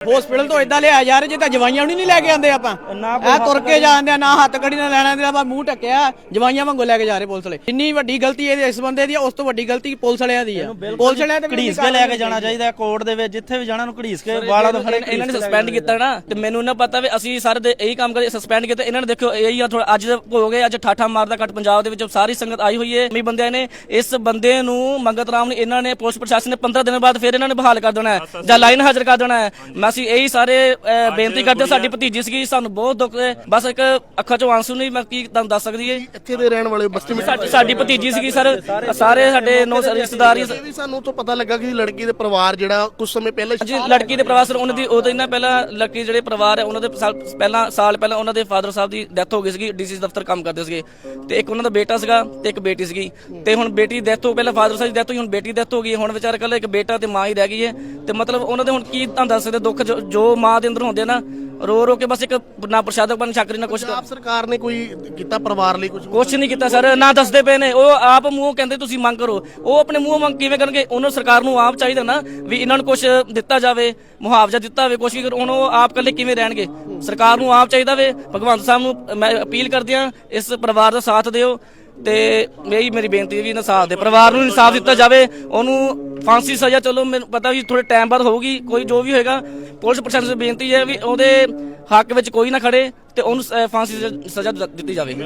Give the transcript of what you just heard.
Hospital ਤੋਂ ਇਦਾਂ ਲਿਆ ਜਾ ਰਿਹਾ ਜੇ ਤਾਂ ਜਵਾਈਆਂ ਨੂੰ ਨਹੀਂ ਲੈ ਕੇ ਆਂਦੇ ਆਪਾਂ। ਇਹ ਤੁਰ ਕੇ ਜਾਂਦੇ ਆ ਨਾ ਹੱਥ ਕੜੀ ਨਾਲ ਲੈਣਾ ਦੇ ਆਪਾਂ ਮੂੰਹ ਟੱਕਿਆ ਜਵਾਈਆਂ ਵਾਂਗੂ ਲੈ ਕੇ ਜਾ ਰਹੇ ਪੁਲਿਸ ਵਾਲੇ। ਇੰਨੀ ਵੱਡੀ ਗਲਤੀ ਇਹਦੇ ਇਸ ਬੰਦੇ ਦੀ ਆ ਉਸ ਤੋਂ ਵੱਡੀ ਗਲਤੀ ਪੁਲਿਸ ਵਾਲਿਆਂ ਦੀ ਆ। ਪੁਲਿਸ ਵਾਲਿਆਂ ਤੇ ਘੜੀਸ ਕੇ ਲੈ ਕੇ ਜਾਣਾ ਚਾਹੀਦਾ ਕੋਰਟ ਦੇ ਵਿੱਚ ਜਿੱਥੇ ਵੀ ਜਾਣਾ ਨੂੰ ਘੜੀਸ ਕੇ ਵਾਲਾਂ ਤੋਂ ਫੜੇ ਇਹਨਾਂ ਨੇ ਸਸਪੈਂਡ ਕੀਤਾ ਨਾ ਤੇ ਮੈਨੂੰ ਨਾ ਪਤਾ ਵੀ ਅਸੀਂ ਸਾਰੇ ਦੇ ਇਹੀ ਕੰਮ ਕਰੇ ਸਸਪੈਂਡ ਕੀਤਾ ਇਹਨਾਂ ਨੇ ਦੇਖੋ ਇਹੀ ਆ ਥੋੜਾ ਅੱਜ ਹੋ ਗਏ ਅੱਜ ਠਾਠਾ ਮਾਰਦਾ ਕੱਟ ਪੰਜਾਬ ਦੇ ਵਿੱਚ ਸਾਰੀ ਸੰਗਤ ਆਈ ਹੋਈ ਹੈ ਮੀ ਬੰਦਿਆਂ ਨੇ ਇਸ ਬੰਦੇ ਨੂੰ ਮੰਗਤ ਰਾਮ ਨੇ ਇਹਨਾਂ ਨੇ ਪੁਲਿਸ ਪ੍ਰਸ਼ਾਸਨ ਨੇ 15 ਦਿਨ ਬਾਅਦ ਫਿਰ ਇਹਨਾਂ ਨੇ ਬਹਾਲ ਕਰ ਦੇਣਾ ਹੈ ਜਾਂ ਲਾਈਨ ਹਾਜ਼ਰ ਕਰ ਦੇਣਾ ਹੈ। ਮੈਂ ਅਸੀਂ ਇਹੀ ਸਾਰੇ ਅਹ, ਬੇਨਤੀ ਕਰਦੇ ਹਾਂ। ਸਾਡੀ ਭਤੀਜੀ ਸੀਗੀ ਸਾਨੂੰ ਬਹੁਤ ਦੁੱਖ ਹੈ ਬਸ ਇੱਕ ਅੱਖਾਂ ਚੋਂ ਆਂਸੂ ਨਹੀਂ ਮੈਂ ਕੀ ਤੁਹਾਨੂੰ ਦੱਸ ਸਕਦੀ ਹੈ ਇੱਥੇ ਦੇ ਰਹਿਣ ਵਾਲੇ ਬਸਤੀ ਵਿੱਚ ਸਾਡੀ ਸਾਡੀ ਭਤੀਜੀ ਸੀਗੀ ਸਰ। ਸਾਰੇ ਸਾਡੇ ਨੌ ਰਿਸ਼ਤੇਦਾਰ ਹੀ ਇਹ ਵੀ ਸਾਨੂੰ ਤੋਂ ਪਤਾ ਲੱਗਾ ਕਿ ਲੜਕੀ ਦੇ ਪਰਿਵਾਰ ਜਿਹੜਾ ਕੁਝ ਸਮੇਂ ਪਹਿਲਾਂ ਜੀ ਲੜਕੀ ਦੇ ਪਰਿਵਾਰ ਸਰ ਉਹਨਾਂ ਦੀ ਉਹਦੇ ਨਾਲ ਪਹਿਲਾਂ ਲੜਕੀ ਜਿਹੜੇ ਪਰਿਵਾਰ ਹੈ ਉਹਨਾਂ ਦੇ ਸਾਲ ਪਹਿਲਾਂ ਸਾਲ ਪਹਿਲਾਂ ਉਹਨਾਂ ਦੇ ਫਾਦਰ ਸਾਹਿਬ ਦੀ ਡੈਥ ਹੋ ਗਈ ਸੀਗੀ ਡੀਸੀ ਦਫ਼ਤਰ ਕੰਮ ਕਰਦੇ ਸੀਗੇ। ਤੇ ਇੱਕ ਉਹਨਾਂ ਦਾ ਬੇਟਾ ਸੀਗਾ ਤੇ ਇੱਕ ਬੇਟੀ ਸੀਗੀ। ਤੇ ਹੁਣ ਬੇਟੀ ਡੈਥ ਹੋ ਪਹਿਲਾਂ ਫਾਦਰ ਸਾਹਿਬ ਦੀ ਡੈਥ ਹੋਈ ਹੁਣ ਬੇਟੀ ਡੈਥ ਹੋ ਗਈ ਹੁਣ ਵਿਚਾਰ ਕੱਲ ਇੱਕ ਬੇਟਾ ਤੇ ਮਾਂ ਹੀ ਰਹਿ ਗਈ ਹੈ। ਤੇ ਮਤਲਬ ਉਹਨਾਂ ਦੇ ਹੁਣ ਕੀ ਤੁਹਾਨੂੰ ਦੱਸ ਸਕਦੇ ਦੁੱਖ ਜੋ- ਜੋ ਮਾਂ ਦੇ ਅੰਦਰ ਹੁੰਦੇ ਆ ਨਾ ਰੋ ਰੋ ਕੇ ਬਸ ਇੱਕ ਨਾ ਪ੍ਰਸ਼ਾਦਕ ਬਣ ਚੱਕਰੀ ਨਾ ਕੁਛ ਆਪ ਸਰਕਾਰ ਨੇ ਕੋਈ ਕੀਤਾ ਪਰਿਵਾਰ ਲਈ ਕੁਝ ਕੁਛ ਨਹੀਂ ਕੀਤਾ ਸਰ ਨਾ ਦੱਸਦੇ ਪਏ ਨੇ। ਉਹ ਆਪ ਮੂੰਹ ਕਹਿੰਦੇ ਤੁਸੀਂ ਮੰਗ ਕਰੋ। ਉਹ ਆਪਣੇ ਮੂੰਹ ਮੰਗ ਕਿਵੇਂ ਕਰਨਗੇ? ਉਹਨਾਂ ਸਰਕਾਰ ਨੂੰ ਆਪ ਚਾਹੀਦਾ ਨਾ ਵੀ ਇਹਨਾਂ ਨੂੰ ਕੁਝ ਦਿੱਤਾ ਜਾਵੇ ਮੁਆਵਜ਼ਾ ਦਿੱਤਾ ਹੋਵੇ ਕੁਛ ਵੀ ਕਰ- ਹੁਣ ਉਹ ਆਪ ਇਕੱਲੇ ਕਿਵੇਂ ਰਹਿਣਗੇ? ਸਰਕਾਰ ਨੂੰ ਆਪ ਚਾਹੀਦਾ ਵੇ। ਭਗਵੰਤ ਸਾਹਿਬ ਨੂੰ ਮੈਂ ਅਪੀਲ ਕਰਦੀ ਹਾਂ ਇਸ ਪਰਿਵਾਰ ਦਾ ਸਾਥ ਦਿਓ। ਤੇ ਇਹੀ ਮੇਰੀ ਬੇਨਤੀ ਹੈ ਵੀ ਇਨਸਾਫ ਦੇ ਪਰਿਵਾਰ ਨੂੰ ਇਨਸਾਫ ਦਿੱਤਾ ਜਾਵੇ। ਉਹਨੂੰ ਫਾਂਸੀ ਸਜ਼ਾ ਚਲੋ ਮੈਨੂੰ ਪਤਾ ਵੀ ਥੋੜੇ ਟਾਈਮ ਬਾਅਦ ਹੋਊਗੀ ਕੋਈ ਜੋ ਵੀ ਹੋਏਗਾ ਪੁਲਿਸ ਪ੍ਰਸ਼ਾਸਨ ਨੂੰ ਬੇਨਤੀ ਹੈ ਵੀ ਉਹਦੇ ਹੱਕ ਵਿੱਚ ਕੋਈ ਨਾ ਖੜੇ ਤੇ ਉਹਨੂੰ ਅਹ, ਫਾਂਸੀ ਸਜ਼ਾ ਦਿੱਤੀ ਜਾਵੇ।